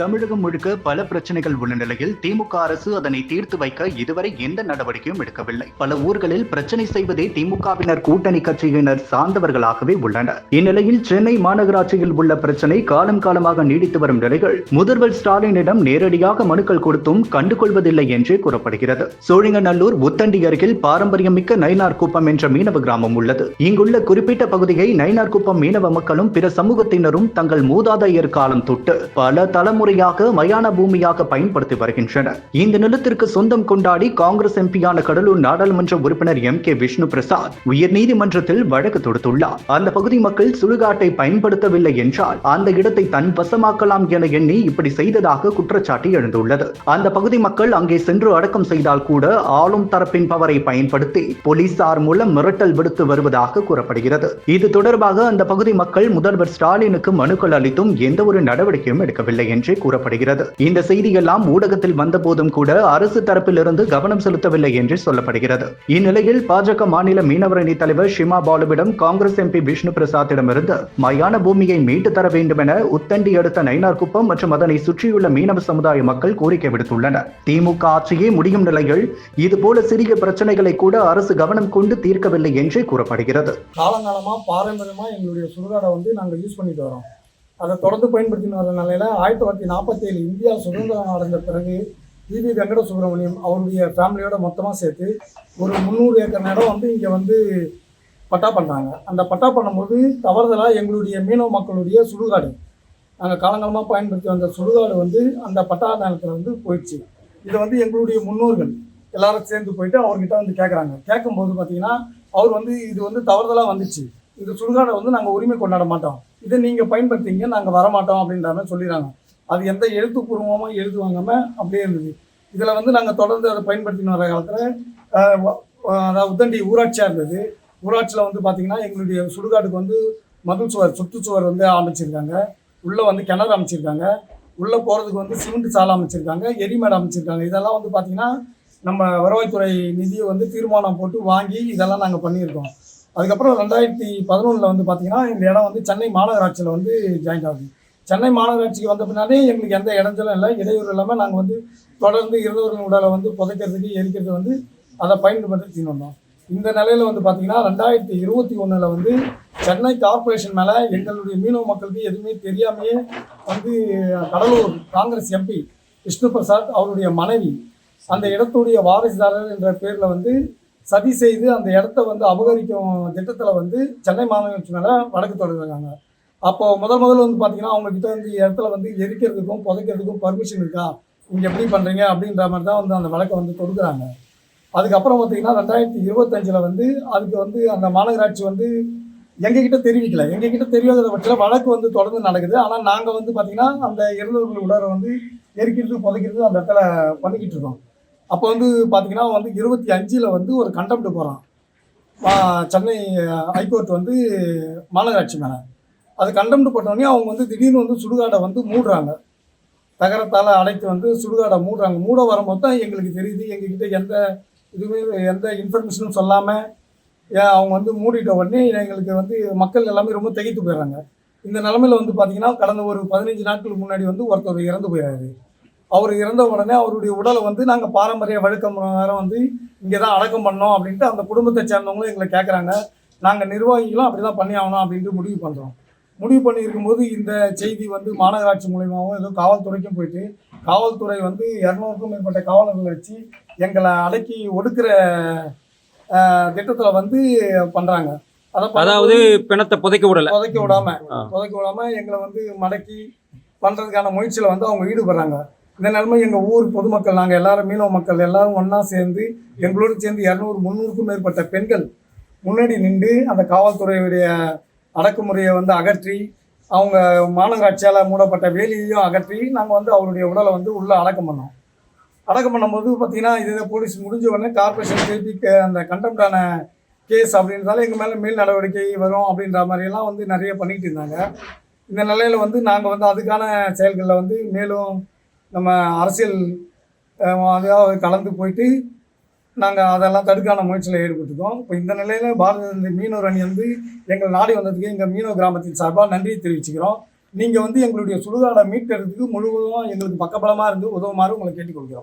தமிழகம் முழுக்க பல பிரச்சனைகள் உள்ள நிலையில் திமுக அரசு அதனை தீர்த்து வைக்க இதுவரை எந்த நடவடிக்கையும் எடுக்கவில்லை. பல ஊர்களில் பிரச்சனை செய்வதே திமுகவினர் கூட்டணி கட்சியினர் சார்ந்தவர்களாகவே உள்ளனர். இந்நிலையில் சென்னை மாநகராட்சியில் உள்ள பிரச்சனை காலம் காலமாக நீடித்து வரும் நிலையில் முதல்வர் ஸ்டாலினிடம் நேரடியாக மனுக்கள் கொடுத்தும் கண்டுகொள்வதில்லை என்றே கூறப்படுகிறது. சோழிங்கநல்லூர் உத்தண்டி அருகில் பாரம்பரியமிக்க நயினார் குப்பம் என்ற மீனவ கிராமம் உள்ளது. இங்குள்ள குறிப்பிட்ட பகுதியை நயினார் குப்பம் மீனவ மக்களும் பிற சமூகத்தினரும் தங்கள் மூதாதையர் காலம் தொட்டு பல முறையாக மயான பூமியாக பயன்படுத்தி வருகின்றனர் இந்த நிலத்திற்கு சொந்தம் கொண்டாடி காங்கிரஸ் எம்பியான கடலூர் நாடாளுமன்ற உறுப்பினர் எம். கே. விஷ்ணு பிரசாத் உயர்நீதிமன்றத்தில் வழக்கு தொடுத்துள்ளார். அந்த பகுதி மக்கள் சுடுகாட்டை பயன்படுத்தவில்லை என்றால் அந்த இடத்தை தன் வசமாக்கலாம் என எண்ணி இப்படி செய்ததாக குற்றச்சாட்டு எழுந்துள்ளது. அந்த பகுதி மக்கள் அங்கே சென்று அடக்கம் செய்தால் கூட ஆளும் தரப்பின் பவரை பயன்படுத்தி போலீசார் மூலம் மிரட்டல் விடுத்து வருவதாக கூறப்படுகிறது. இது தொடர்பாக அந்த பகுதி மக்கள் முதல்வர் ஸ்டாலினுக்கு மனுக்கள் அளித்தும் எந்த ஒரு நடவடிக்கையும் எடுக்கவில்லை என்று என்று கூறப்படுகிறது. இந்த செய்தியெல்லாம் ஊடகத்தில் வந்தபோதும் கூட அரசு தரப்பிலிருந்து கவனம் செலுத்தவில்லை என்று சொல்லப்படுகிறது. இந்நிலையில் பாஜக மாநில மீனவர் அணி தலைவர் ஷிமா பாலுவிடம் காங்கிரஸ் எம்பி விஷ்ணு பிரசாத்திடமிருந்து மயான பூமியை மீட்டு தர வேண்டும் என உத்தண்டி அடுத்த நைனார்குப்பம் மற்றும் அதனை சுற்றியுள்ள மீனவ சமுதாய மக்கள் கோரிக்கை விடுத்துள்ளனர். திமுக ஆட்சியே முடியும் நிலையில் இதுபோல சிறிய பிரச்சனைகளை கூட அரசு கவனம் கொண்டு தீர்க்கவில்லை என்று கூறப்படுகிறது. காலங்காலமா பாரம்பரியமா எங்களுடைய சுடுகாடை வந்து நாங்கள் யூஸ் பண்ணிட்டு வரோம். அதை தொடர்ந்து பயன்படுத்தின வர நிலையில் ஆயிரத்தி தொள்ளாயிரத்தி நாற்பத்தேழு இந்தியா சுதந்திரம் அடைந்த பிறகு விவி வெங்கட சுப்பிரமணியம் அவருடைய ஃபேமிலியோட மொத்தமாக சேர்த்து ஒரு முந்நூறு ஏக்கர் நேரம் வந்து இங்கே வந்து பட்டா பண்ணுறாங்க அந்த பட்டா பண்ணும்போது தவறுதலாக எங்களுடைய மீனவ மக்களுடைய சுடுகாடு நாங்கள் காலங்காலமாக பயன்படுத்தி வந்த சுடுகாடு வந்து அந்த பட்டா நிலத்தில் வந்து போயிடுச்சு. இதை வந்து எங்களுடைய முன்னோர்கள் எல்லாரும் சேர்ந்து போயிட்டு அவர்கிட்ட வந்து கேட்குறாங்க கேட்கும்போது பார்த்தீங்கன்னா அவர் வந்து இது வந்து தவறுதலாக வந்துச்சு. இந்த சுடுகாடை வந்து நாங்கள் உரிமை கொண்டாட மாட்டோம். இதை நீங்கள் பயன்படுத்திங்க நாங்கள் வரமாட்டோம் அப்படின்ற மாதிரி சொல்லிடுறாங்க. அது எந்த எழுத்துப்பூர்வமாக எழுத்து வாங்காமல் அப்படியே இருந்தது. இதில் வந்து நாங்கள் தொடர்ந்து அதை பயன்படுத்தின்னு வர காலத்தில் அதாவது உத்தண்டி ஊராட்சியாக இருந்தது. ஊராட்சியில் வந்து பார்த்திங்கன்னா எங்களுடைய சுடுகாட்டுக்கு வந்து மதில் சுவர் சுற்றுச்சுவர் வந்து அமைச்சிருக்காங்க. உள்ளே வந்து கிணறு அமைச்சிருக்காங்க. உள்ளே போகிறதுக்கு வந்து சிமெண்ட் சாலை அமைச்சிருக்காங்க எரிமேடு அமைச்சிருக்காங்க. இதெல்லாம் வந்து பார்த்திங்கன்னா நம்ம வருவாய்த்துறை நிதியை வந்து தீர்மானம் போட்டு வாங்கி இதெல்லாம் நாங்கள் பண்ணியிருக்கோம். அதுக்கப்புறம் ரெண்டாயிரத்தி பதினொன்றில் வந்து பார்த்தீங்கன்னா இந்த இடம் வந்து சென்னை மாநகராட்சியில் வந்து ஜாயின் ஆகுது. சென்னை மாநகராட்சிக்கு வந்த பின்னாலே எங்களுக்கு எந்த இடைஞ்சலும் இல்லை. இடையூறு இல்லாமல் நாங்கள் வந்து தொடர்ந்து இருந்தவர்கள் உடலை வந்து புதைக்கிறதுக்கு எரிக்கிறது வந்து அதை பயன்படுத்தி வந்தோம். இந்த நிலையில் வந்து பார்த்திங்கன்னா ரெண்டாயிரத்தி இருபத்தி ஒன்றில் வந்து சென்னை கார்ப்பரேஷன் மேலே எங்களுடைய மீனவ மக்களுக்கு எதுவுமே தெரியாமையே வந்து கடலூர் காங்கிரஸ் எம்பி விஷ்ணு பிரசாத் அவருடைய மனைவி அந்த இடத்துடைய வாரிசுதாரர் என்ற பேரில் வந்து சதி செய்து அந்த இடத்த வந்து அபகரிக்கும் திட்டத்தில் வந்து சென்னை மாநகராட்சி மேலே வழக்கு தொடர்றாங்க. அப்போ முதல் முதல்ல வந்து பார்த்தீங்கன்னா அவங்கக்கிட்ட வந்து இடத்துல வந்து எரிக்கிறதுக்கும் புதைக்கிறதுக்கும் பர்மிஷன் இருக்கா? நீங்கள் எப்படி பண்ணுறீங்க அப்படின்ற மாதிரி தான் வந்து அந்த வழக்கை வந்து கொடுக்குறாங்க அதுக்கப்புறம் பார்த்தீங்கன்னா ரெண்டாயிரத்தி இருபத்தஞ்சில் வந்து அதுக்கு வந்து அந்த மாநகராட்சி வந்து எங்ககிட்ட தெரிவிக்கல. எங்ககிட்ட தெரியாத பட்சத்தில் வழக்கு வந்து தொடர்ந்து நடக்குது. ஆனால் நாங்கள் வந்து பார்த்திங்கன்னா அந்த இறந்தவர்கள் உடலை வந்து எரிக்கிறது புதைக்கிறது அந்த இடத்துல பண்ணிக்கிட்டு இருக்கோம். அப்போ வந்து பார்த்தீங்கன்னா வந்து இருபத்தி அஞ்சில் வந்து ஒரு கண்டெம்ட் போகிறான் சென்னை ஹைகோர்ட் வந்து மாநகராட்சி மேலே. அது கண்டெம்ட் போட்டோடனே அவங்க வந்து திடீர்னு வந்து சுடுகாடை வந்து மூடுறாங்க. தகரத்தால் அடைத்து வந்து சுடுகாடை மூடுறாங்க. மூட வரும்போது தான் எங்களுக்கு தெரியுது எங்ககிட்ட எந்த இதுவுமே எந்த இன்ஃபர்மேஷனும் சொல்லாமல் அவங்க வந்து மூடிட்ட உடனே எங்களுக்கு வந்து மக்கள் எல்லாமே ரொம்ப திகைத்து போயிடுறாங்க. இந்த நிலமையில வந்து பார்த்தீங்கன்னா கடந்த ஒரு பதினஞ்சு நாட்களுக்கு முன்னாடி வந்து ஒருத்தர் இறந்து போயிடுறாரு அவர் இறந்த உடனே அவருடைய உடலை வந்து நாங்கள் பாரம்பரிய வழக்கம் வேறு வந்து இங்கே தான் அடக்கம் பண்ணோம் அப்படின்ட்டு அந்த குடும்பத்தை சேர்ந்தவங்களும் எங்களை கேட்குறாங்க நாங்கள் நிர்வாகிகளும் அப்படி தான் பண்ணி ஆகணும் அப்படின்ட்டு முடிவு பண்ணுறோம் முடிவு பண்ணியிருக்கும்போது இந்த செய்தி வந்து மாநகராட்சி மூலியமாகவும் ஏதோ காவல்துறைக்கும் போயிட்டு காவல்துறை வந்து இரநூறுக்கும் மேற்பட்ட காவலர்களை வச்சு எங்களை அடக்கி ஒடுக்குற திட்டத்தில் வந்து பண்ணுறாங்க அதை அதாவது பிணத்தை புதைக்க விடல. புதைக்க விடாம. புதைக்க விடாம எங்களை வந்து மடக்கி பண்றதுக்கான முயற்சியில வந்து அவங்க ஈடுபடுறாங்க. இந்த நிலைமை எங்கள் ஊர் பொதுமக்கள் நாங்கள் எல்லாரும் மீனவ மக்கள் எல்லாரும் ஒன்றா சேர்ந்து எங்களோடு சேர்ந்து இரநூறு முந்நூறுக்கும் மேற்பட்ட பெண்கள் முன்னாடி நின்று அந்த காவல்துறையுடைய அடக்குமுறையை வந்து அகற்றி அவங்க மாநகராட்சியால் மூடப்பட்ட வேலியையும் அகற்றி நாங்கள் வந்து அவருடைய உடலை வந்து உள்ளே அடக்கம் பண்ணோம். அடக்கம் பண்ணும்போது பார்த்தீங்கன்னா இது போலீஸ் முடிஞ்ச உடனே கார்பரேஷன் திருப்பி அந்த கண்டெம்டான கேஸ் அப்படின்றதால எங்கள் மேலே மேல் நடவடிக்கை வரும் அப்படின்ற மாதிரியெல்லாம் வந்து நிறைய பண்ணிக்கிட்டு இருந்தாங்க. இந்த நிலையில் வந்து நாங்கள் வந்து அதுக்கான செயல்களில் வந்து மேலும் நம்ம அரசியல் அதாவது கலந்து போயிட்டு நாங்கள் அதெல்லாம் தடுக்கான முயற்சியில் ஈடுபட்டுருக்கோம் இப்போ இந்த நிலையில் பாரத இந்த மீனவர் அணி வந்து எங்கள் நாடி வந்ததுக்கு எங்கள் மீனவ கிராமத்தின் சார்பாக நன்றியை தெரிவிச்சுக்கிறோம். நீங்கள் வந்து எங்களுடைய சுடுகாடை மீட்டெடுத்துக்கு முழுவதும் எங்களுக்கு பக்கபலமாக இருந்து உதவுமாறு உங்களை கேட்டுக்கொள்கிறோம்.